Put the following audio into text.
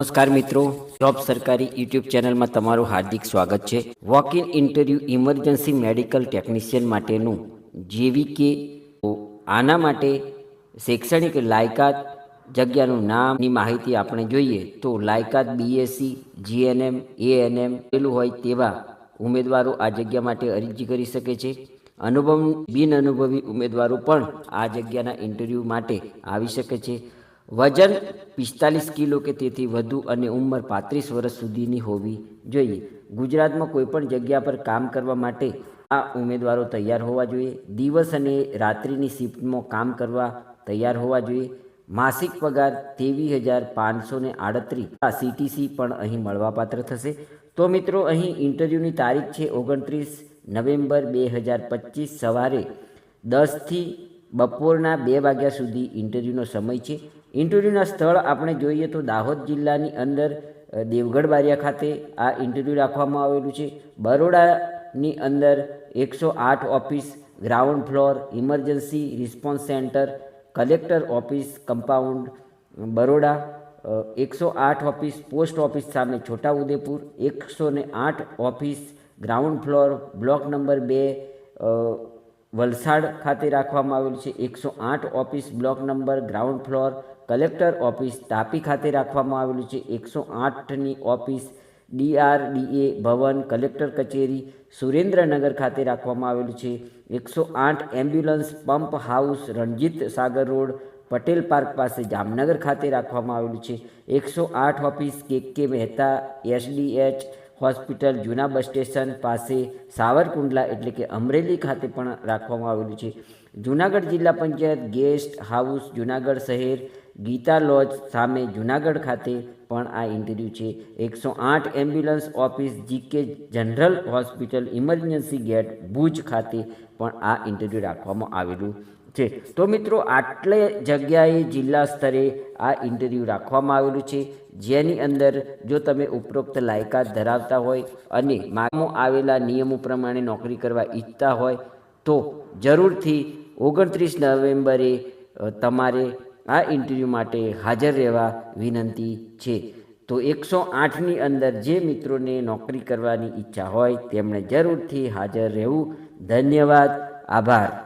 નમસ્કાર મિત્રો, જોબ સરકારી યુટ્યુબ ચેનલમાં તમારું હાર્દિક સ્વાગત છે. Walk in interview emergency medical technician માટેનું જેવી કે આના માટે શૈક્ષણિક લાયકાત જગ્યાનું નામની માહિતી આપણે જોઈએ તો લાયકાત બીએસસી જીએનએમ એએનએમ પેલું હોય તેવા ઉમેદવારો આ જગ્યા માટે અરજી કરી શકે છે. અનુભવ, બિન અનુભવી ઉમેદવારો પણ આ જગ્યાના ઇન્ટરવ્યૂ માટે આવી શકે છે. વજન પિસ્તાલીસ કિલો કે તેથી વધુ અને ઉંમર પાંત્રીસ વર્ષ સુધીની હોવી જોઈએ. ગુજરાતમાં કોઈપણ જગ્યા પર કામ કરવા માટે આ ઉમેદવારો તૈયાર હોવા જોઈએ. દિવસ અને રાત્રિની શિફ્ટમાં કામ કરવા તૈયાર હોવા જોઈએ. માસિક પગાર ત્રેવીસ હજાર પાંચસો ને આડત્રીસ. આ સીટીસી પણ અહીં મળવાપાત્ર થશે. તો મિત્રો, અહીં ઇન્ટરવ્યૂની તારીખ છે ઓગણત્રીસ નવેમ્બર બે હજાર પચીસ સવારે દસથી બપોરના બે વાગ્યા સુધી ઇન્ટરવ્યૂનો સમય છે. ઇન્ટરવ્યૂના સ્થળ આપણે જોઈએ તો દાહોદ જિલ્લાની અંદર દેવગઢ બારિયા ખાતે આ ઇન્ટરવ્યૂ રાખવામાં આવેલું છે. બરોડાની અંદર એકસો આઠ office, ground floor, emergency response centre, collector office, compound, Baroda એકસો આઠ ઓફિસ, પોસ્ટ ઓફિસ સામે છોટાઉદેપુર, એકસો ને આઠ office, ground floor, block number બે વલસાડ ખાતે રાખવામાં આવેલું છે. એકસો આઠ office block number, ground floor, collector office Tapi ખાતે રાખવામાં આવેલું છે. એકસો આઠની ઓફિસ ડીઆરડીએ ભવન, કલેક્ટર કચેરી, સુરેન્દ્રનગર ખાતે રાખવામાં આવેલું છે. એકસો આઠ ambulance pump house, Ranjit Sagar road, Patel park પાસે જામનગર ખાતે રાખવામાં આવેલું છે. એકસો આઠ ઓફિસ કે કે મહેતા, એસડીએચ હોસ્પિટલ જૂના બસ સ્ટેશન પાસે સાવરકુંડલા એટલે કે અમરેલી ખાતે પણ રાખવામાં આવેલું છે. જૂનાગઢ જિલ્લા પંચાયત ગેસ્ટ હાઉસ જૂનાગઢ શહેર ગીતા લોજ સામે જૂનાગઢ ખાતે પણ આ ઇન્ટરવ્યૂ છે. એકસો આઠ ambulance office G K general hospital emergency gate Bhuj ખાતે પણ આ ઇન્ટરવ્યૂ રાખવામાં આવેલું છે. તો મિત્રો, આટલે જગ્યાએ જિલ્લા સ્તરે આ ઇન્ટરવ્યૂ રાખવામાં આવેલું છે. જેની અંદર જો તમે ઉપરોક્ત લાયકાત ધરાવતા હોય અને માગમાં આવેલા નિયમો પ્રમાણે નોકરી કરવા ઈચ્છતા હોય, તો જરૂરથી ઓગણત્રીસ નવેમ્બરે તમારે આ ઇન્ટરવ્યૂ માટે હાજર રહેવા વિનંતી છે. તો એકસો આઠની અંદર જે મિત્રોને નોકરી કરવાની ઈચ્છા હોય, તેમણે જરૂરથી હાજર રહેવું. ધન્યવાદ. આભાર.